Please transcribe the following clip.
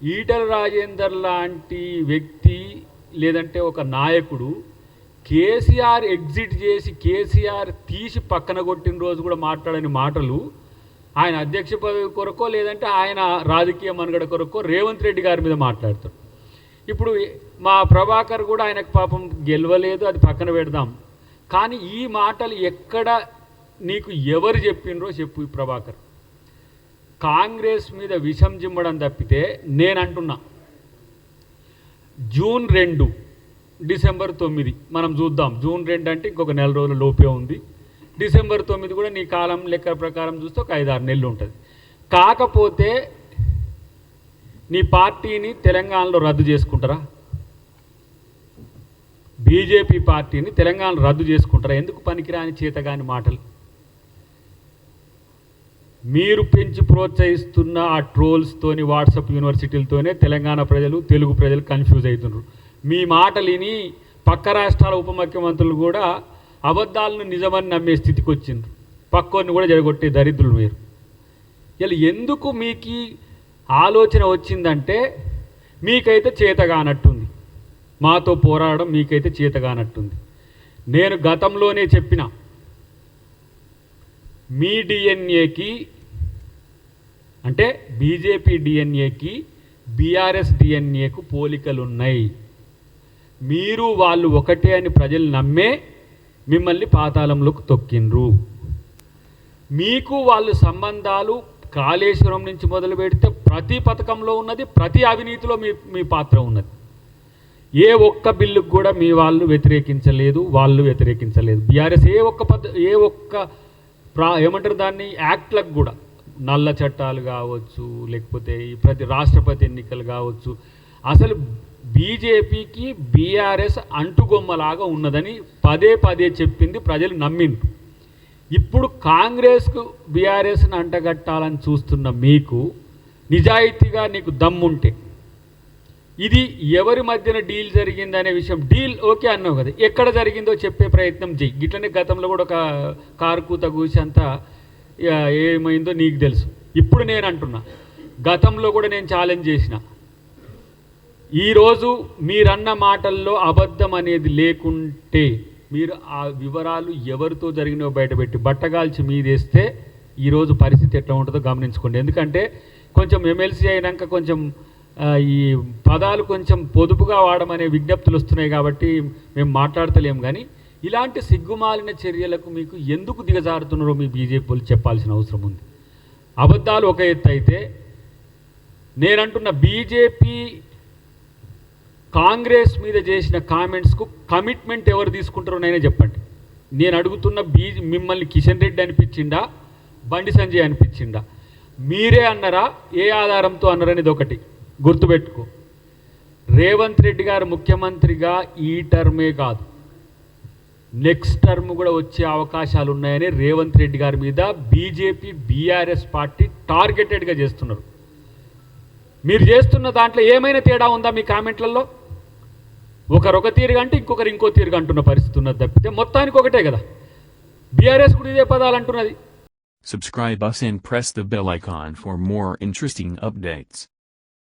ఈటల రాజేందర్ లాంటి వ్యక్తి లేదంటే ఒక నాయకుడు కేసీఆర్ ఎగ్జిట్ చేసి కేసీఆర్ తీసి పక్కన కొట్టిన రోజు కూడా మాట్లాడని మాటలు ఆయన అధ్యక్ష పదవి కొరకో లేదంటే ఆయన రాజకీయ మనుగడ కొరకో రేవంత్ రెడ్డి గారి మీద మాట్లాడతారు ఇప్పుడు మా ప్రభాకర్ కూడా ఆయనకు పాపం గెలవలేదు అది పక్కన పెడదాం. కానీ ఈ మాటలు ఎక్కడ నీకు ఎవరు చెప్పిండ్రో చెప్పు ప్రభాకర్. కాంగ్రెస్ మీద విషం జిమ్మడం తప్పితే నేను అంటున్నా జూన్ రెండు డిసెంబర్ తొమ్మిది మనం చూద్దాం. జూన్ రెండు అంటే ఇంకొక నెల రోజుల లోపే ఉంది. డిసెంబర్ తొమ్మిది కూడా నీ కాలం లెక్క ప్రకారం చూస్తే ఒక ఐదారు నెలలు ఉంటుంది. కాకపోతే నీ పార్టీని తెలంగాణలో రద్దు చేసుకుంటారా? బీజేపీ పార్టీని తెలంగాణలో రద్దు చేసుకుంటారా? ఎందుకు పనికిరాని చేతగాని మాటలు? మీరు పెంచి ప్రోత్సహిస్తున్న ఆ ట్రోల్స్తోని వాట్సాప్ యూనివర్సిటీలతోనే తెలంగాణ ప్రజలు తెలుగు ప్రజలు కన్ఫ్యూజ్ అవుతున్నారు మీ మాట విని పక్క రాష్ట్రాల ఉప ముఖ్యమంత్రులు కూడా అబద్ధాలను నిజమని నమ్మే స్థితికి వచ్చిండ్రు పక్కోని కూడా జరగొట్టే దరిద్రులు మీరు ఇలా ఎందుకు మీకు ఆలోచన వచ్చిందంటే మీకైతే చేతగానట్టుంది. మాతో పోరాడడం మీకైతే చేతగానట్టుంది. నేను గతంలోనే చెప్పిన మీ డిఎన్ఏకి అంటే బీజేపీ డిఎన్ఏకి బీఆర్ఎస్ డిఎన్ఏకు పోలికలు ఉన్నాయి మీరు వాళ్ళు ఒకటే అని ప్రజలు నమ్మే మిమ్మల్ని పాతాళంలోకి తొక్కిండ్రు. మీకు వాళ్ళు సంబంధాలు కాళేశ్వరం నుంచి మొదలు పెడితే ప్రతి పథకంలో ఉన్నది ప్రతి అవినీతిలో మీ మీ పాత్ర ఉన్నది. ఏ ఒక్క బిల్లుకు కూడా మీ వాళ్ళు వ్యతిరేకించలేదు వాళ్ళు వ్యతిరేకించలేదు. బీఆర్ఎస్ ఏ ఒక్క పద్ధ ఏ ఒక్క ప్రా ఏమంటారు దాన్ని? యాక్ట్లకు కూడా. నల్ల చట్టాలు కావచ్చు లేకపోతే ఈ ప్రతి రాష్ట్రపతి ఎన్నికలు కావచ్చు. అసలు బీజేపీకి బీఆర్ఎస్ అంటుగొమ్మలాగా ఉన్నదని పదే పదే చెప్పింది ప్రజలు నమ్మిండ్రు. ఇప్పుడు కాంగ్రెస్కు బీఆర్ఎస్ని అంటగట్టాలని చూస్తున్న మీకు నిజాయితీగా నీకు దమ్ముంటే ఇది ఎవరి మధ్యన డీల్ జరిగింది అనే విషయం. డీల్ ఓకే అన్నావు కదా. ఎక్కడ జరిగిందో చెప్పే ప్రయత్నం చెయ్యి. గిట్లనే గతంలో కూడా ఒక కారు కూత కూసి అంతా ఏమైందో నీకు తెలుసు. ఇప్పుడు నేను అంటున్నా. గతంలో కూడా నేను ఛాలెంజ్ చేసిన. ఈరోజు మీరన్న మాటల్లో అబద్ధం అనేది లేకుంటే మీరు ఆ వివరాలు ఎవరితో జరిగినో బయటపెట్టి బట్టగాల్చి మీదేస్తే ఈరోజు పరిస్థితి ఎట్లా ఉంటుందో గమనించుకోండి. ఎందుకంటే కొంచెం ఎమ్మెల్సీ అయినాక కొంచెం ఈ పదాలు కొంచెం పొదుపుగా వాడమనే విజ్ఞప్తులు వస్తున్నాయి కాబట్టి మేము మాట్లాడతలేం కానీ ఇలాంటి సిగ్గుమాలిన చర్యలకు మీకు ఎందుకు దిగజారుతున్నారో మీ బీజేపీ వాళ్ళు చెప్పాల్సిన అవసరం ఉంది. అబద్ధాలు ఒక ఎత్తు అయితే నేనంటున్న బీజేపీ కాంగ్రెస్ మీద చేసిన కామెంట్స్కు కమిట్మెంట్ ఎవరు తీసుకుంటారో నేనే చెప్పండి. నేను అడుగుతున్న బీ మిమ్మల్ని కిషన్ రెడ్డి అనిపించిండా బండి సంజయ్ అనిపించిండా మీరే అన్నారా ఏ ఆధారంతో అన్నారనేది ఒకటి. గుర్తుపెట్టుకో. రేవంత్ రెడ్డి గారు ముఖ్యమంత్రిగా ఈ టర్మే కాదు. నెక్స్ట్ టర్మ్ కూడా వచ్చే అవకాశాలు ఉన్నాయని రేవంత్ రెడ్డి గారి మీద బీజేపీ బీఆర్ఎస్ పార్టీ టార్గెటెడ్గా చేస్తున్నారు. మీరు చేస్తున్న దాంట్లో ఏమైనా తేడా ఉందా మీ కామెంట్లలో? ఒకరు ఒక తీరుగా అంటే ఇంకొకరు ఇంకో తీరుగా అంటున్న పరిస్థితి ఉన్నది తప్పితే మొత్తానికి ఒకటే కదా. బీఆర్ఎస్ కూడా ఇదే పదాలు అంటున్నది. Subscribe us and press the bell icon for more interesting updates.